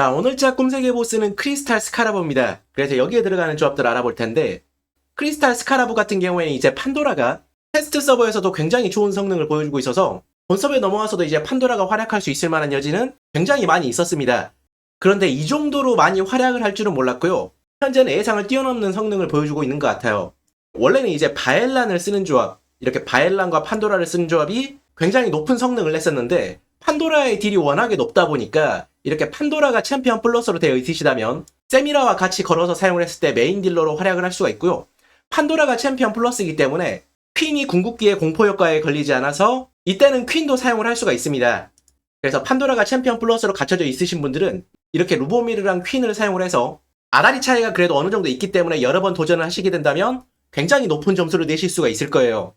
자, 오늘 자 꿈세계 보스는 크리스탈 스카라브입니다. 그래서 여기에 들어가는 조합들 알아볼 텐데, 크리스탈 스카라브 같은 경우에는 이제 판도라가 테스트 서버에서도 굉장히 좋은 성능을 보여주고 있어서 본섭에 넘어와서도 이제 판도라가 활약할 수 있을 만한 여지는 굉장히 많이 있었습니다. 그런데 이 정도로 많이 활약을 할 줄은 몰랐고요. 현재는 예상을 뛰어넘는 성능을 보여주고 있는 것 같아요. 원래는 이제 바엘란을 쓰는 조합, 이렇게 바엘란과 판도라를 쓰는 조합이 굉장히 높은 성능을 냈었는데 판도라의 딜이 워낙에 높다 보니까 이렇게 판도라가 챔피언 플러스로 되어 있으시다면 세미라와 같이 걸어서 사용을 했을 때 메인 딜러로 활약을 할 수가 있고요. 판도라가 챔피언 플러스이기 때문에 퀸이 궁극기의 공포 효과에 걸리지 않아서 이때는 퀸도 사용을 할 수가 있습니다. 그래서 판도라가 챔피언 플러스로 갖춰져 있으신 분들은 이렇게 루보미르랑 퀸을 사용을 해서 아다리 차이가 그래도 어느 정도 있기 때문에 여러 번 도전을 하시게 된다면 굉장히 높은 점수를 내실 수가 있을 거예요.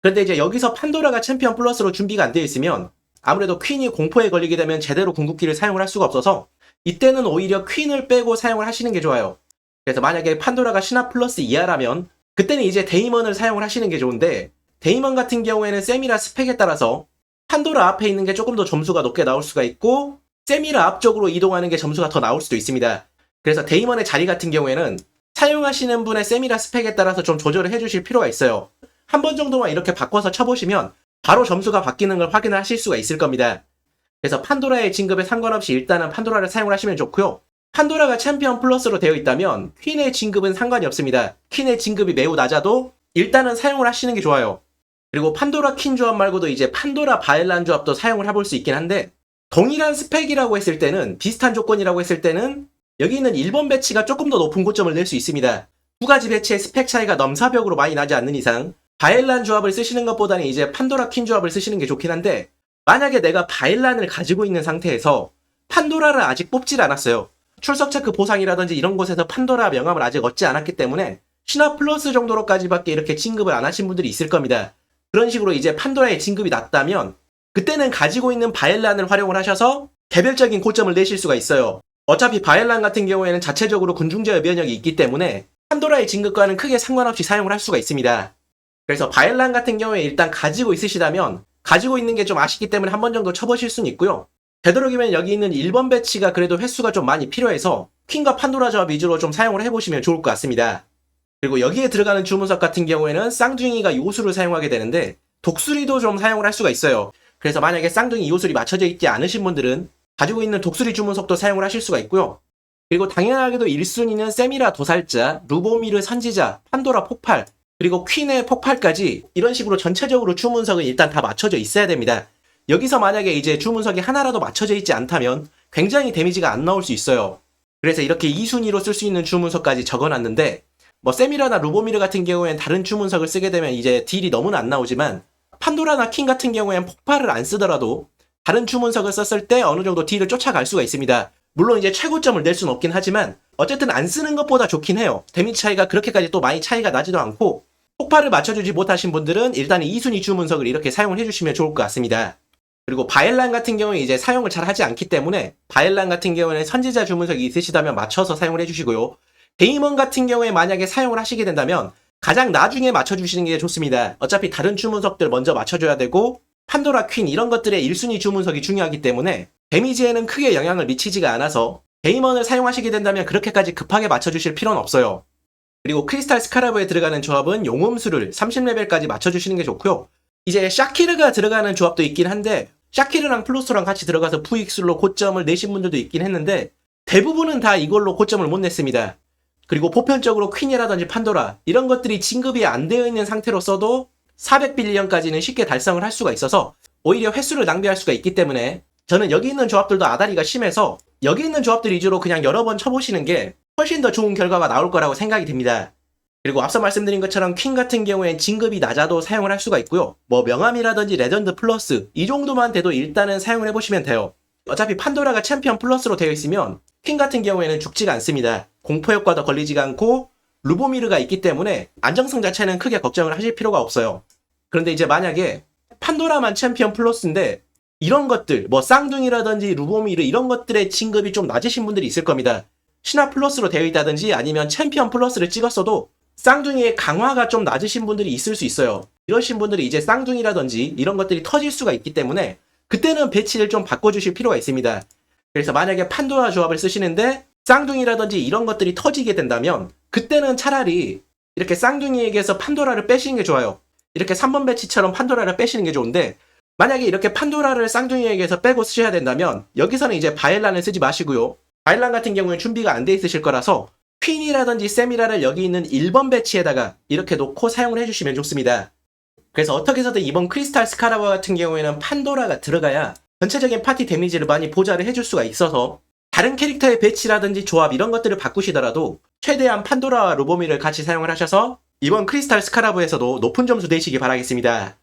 그런데 이제 여기서 판도라가 챔피언 플러스로 준비가 안 되어 있으면 아무래도 퀸이 공포에 걸리게 되면 제대로 궁극기를 사용을 할 수가 없어서 이때는 오히려 퀸을 빼고 사용을 하시는 게 좋아요. 그래서 만약에 판도라가 신화 플러스 이하라면 그때는 이제 데이먼을 사용을 하시는 게 좋은데 데이먼 같은 경우에는 세미라 스펙에 따라서 판도라 앞에 있는 게 조금 더 점수가 높게 나올 수가 있고 세미라 앞쪽으로 이동하는 게 점수가 더 나올 수도 있습니다. 그래서 데이먼의 자리 같은 경우에는 사용하시는 분의 세미라 스펙에 따라서 좀 조절을 해주실 필요가 있어요. 한 번 정도만 이렇게 바꿔서 쳐보시면 바로 점수가 바뀌는 걸 확인을 하실 수가 있을 겁니다. 그래서 판도라의 진급에 상관없이 일단은 판도라를 사용을 하시면 좋고요. 판도라가 챔피언 플러스로 되어 있다면 퀸의 진급은 상관이 없습니다. 퀸의 진급이 매우 낮아도 일단은 사용을 하시는 게 좋아요. 그리고 판도라 퀸 조합 말고도 이제 판도라 바엘란 조합도 사용을 해볼 수 있긴 한데 동일한 스펙이라고 했을 때는 비슷한 조건이라고 했을 때는 여기 있는 1번 배치가 조금 더 높은 고점을 낼 수 있습니다. 두 가지 배치의 스펙 차이가 넘사벽으로 많이 나지 않는 이상 바엘란 조합을 쓰시는 것보다는 이제 판도라 퀸 조합을 쓰시는 게 좋긴 한데 만약에 내가 바엘란을 가지고 있는 상태에서 판도라를 아직 뽑질 않았어요. 출석 체크 보상이라든지 이런 곳에서 판도라 명함을 아직 얻지 않았기 때문에 신화 플러스 정도로까지밖에 이렇게 진급을 안 하신 분들이 있을 겁니다. 그런 식으로 이제 판도라의 진급이 낮다면 그때는 가지고 있는 바엘란을 활용을 하셔서 개별적인 고점을 내실 수가 있어요. 어차피 바엘란 같은 경우에는 자체적으로 군중제어 면역이 있기 때문에 판도라의 진급과는 크게 상관없이 사용을 할 수가 있습니다. 그래서 바엘란 같은 경우에 일단 가지고 있으시다면 가지고 있는 게 좀 아쉽기 때문에 한 번 정도 쳐보실 수는 있고요. 되도록이면 여기 있는 1번 배치가 그래도 횟수가 좀 많이 필요해서 퀸과 판도라 조합 위주로 좀 사용을 해보시면 좋을 것 같습니다. 그리고 여기에 들어가는 주문석 같은 경우에는 쌍둥이가 요술을 사용하게 되는데 독수리도 좀 사용을 할 수가 있어요. 그래서 만약에 쌍둥이 요술이 맞춰져 있지 않으신 분들은 가지고 있는 독수리 주문석도 사용을 하실 수가 있고요. 그리고 당연하게도 1순위는 세미라 도살자, 루보미르 선지자, 판도라 폭발, 그리고 퀸의 폭발까지 이런 식으로 전체적으로 주문석은 일단 다 맞춰져 있어야 됩니다. 여기서 만약에 이제 주문석이 하나라도 맞춰져 있지 않다면 굉장히 데미지가 안 나올 수 있어요. 그래서 이렇게 2순위로 쓸 수 있는 주문석까지 적어놨는데 뭐 세미라나 루보미르 같은 경우엔 다른 주문석을 쓰게 되면 이제 딜이 너무나 안 나오지만 판도라나 킹 같은 경우엔 폭발을 안 쓰더라도 다른 주문석을 썼을 때 어느 정도 딜을 쫓아갈 수가 있습니다. 물론 이제 최고점을 낼 수는 없긴 하지만 어쨌든 안 쓰는 것보다 좋긴 해요. 데미지 차이가 그렇게까지 또 많이 차이가 나지도 않고 폭발을 맞춰주지 못하신 분들은 일단 2순위 주문석을 이렇게 사용을 해주시면 좋을 것 같습니다. 그리고 바엘란 같은 경우에 이제 사용을 잘 하지 않기 때문에 바엘란 같은 경우에는 선지자 주문석이 있으시다면 맞춰서 사용을 해주시고요. 데이먼 같은 경우에 만약에 사용을 하시게 된다면 가장 나중에 맞춰주시는 게 좋습니다. 어차피 다른 주문석들 먼저 맞춰줘야 되고 판도라 퀸 이런 것들의 1순위 주문석이 중요하기 때문에 데미지에는 크게 영향을 미치지가 않아서 데이먼을 사용하시게 된다면 그렇게까지 급하게 맞춰주실 필요는 없어요. 그리고 크리스탈 스카라브에 들어가는 조합은 용음수를 30레벨까지 맞춰주시는 게 좋고요. 이제 샤키르가 들어가는 조합도 있긴 한데 샤키르랑 플루스랑 같이 들어가서 VX로 고점을 내신 분들도 있긴 했는데 대부분은 다 이걸로 고점을 못 냈습니다. 그리고 보편적으로 퀸이라든지 판도라 이런 것들이 진급이 안 되어 있는 상태로 써도 400빌리언까지는 쉽게 달성을 할 수가 있어서 오히려 횟수를 낭비할 수가 있기 때문에 저는 여기 있는 조합들도 아다리가 심해서 여기 있는 조합들 위주로 그냥 여러 번 쳐보시는 게 훨씬 더 좋은 결과가 나올 거라고 생각이 듭니다. 그리고 앞서 말씀드린 것처럼 퀸 같은 경우엔 진급이 낮아도 사용을 할 수가 있고요. 뭐 명함이라든지 레전드 플러스 이 정도만 돼도 일단은 사용을 해보시면 돼요. 어차피 판도라가 챔피언 플러스로 되어 있으면 퀸 같은 경우에는 죽지가 않습니다. 공포 효과도 걸리지가 않고 루보미르가 있기 때문에 안정성 자체는 크게 걱정을 하실 필요가 없어요. 그런데 이제 만약에 판도라만 챔피언 플러스인데 이런 것들 뭐 쌍둥이라든지 루보미르 이런 것들의 진급이 좀 낮으신 분들이 있을 겁니다. 신화 플러스로 되어 있다든지 아니면 챔피언 플러스를 찍었어도 쌍둥이의 강화가 좀 낮으신 분들이 있을 수 있어요. 이러신 분들이 이제 쌍둥이라든지 이런 것들이 터질 수가 있기 때문에 그때는 배치를 좀 바꿔주실 필요가 있습니다. 그래서 만약에 판도라 조합을 쓰시는데 쌍둥이라든지 이런 것들이 터지게 된다면 그때는 차라리 이렇게 쌍둥이에게서 판도라를 빼시는 게 좋아요. 이렇게 3번 배치처럼 판도라를 빼시는 게 좋은데 만약에 이렇게 판도라를 쌍둥이에게서 빼고 쓰셔야 된다면 여기서는 이제 바엘란을 쓰지 마시고요. 바엘란 같은 경우는 준비가 안 돼 있으실 거라서 퀸이라든지 세미라를 여기 있는 1번 배치에다가 이렇게 놓고 사용을 해주시면 좋습니다. 그래서 어떻게 해서든 이번 크리스탈 스카라바 같은 경우에는 판도라가 들어가야 전체적인 파티 데미지를 많이 보좌를 해줄 수가 있어서 다른 캐릭터의 배치라든지 조합 이런 것들을 바꾸시더라도 최대한 판도라와 로보미를 같이 사용을 하셔서 이번 크리스탈 스카라브에서도 높은 점수 내시기 바라겠습니다.